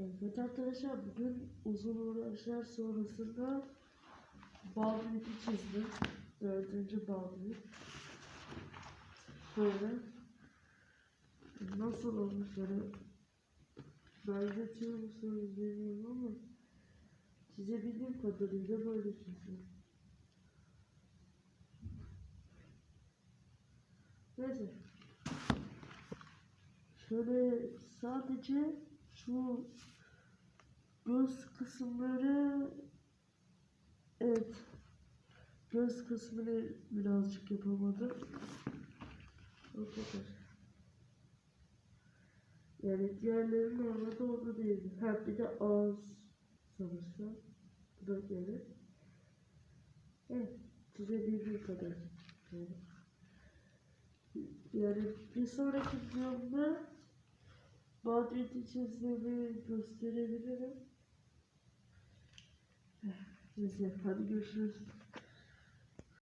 Evet arkadaşlar bugün uzun uğraşlar sonrasında Baldwin'i çizdim. Dördüncü Baldwin. Böyle. Nasıl olmuş böyle benzetiyor musunuz bilmiyorum ama çizebildiğim kadarıyla böyle çizdim. Neyse. Şöyle sadece şu göz kısımları evet göz kısmını birazcık yapamadım. O kadar. Yani diğerleri normalde orada değildi. Ha bir de ağız sanırsam. Bu da gene. Evet. Çizebildiğim kadar. Yani. Yani bir sonraki videomda Badret'i çizdiğimi gösterebilirim. Neyse hadi görüşürüz.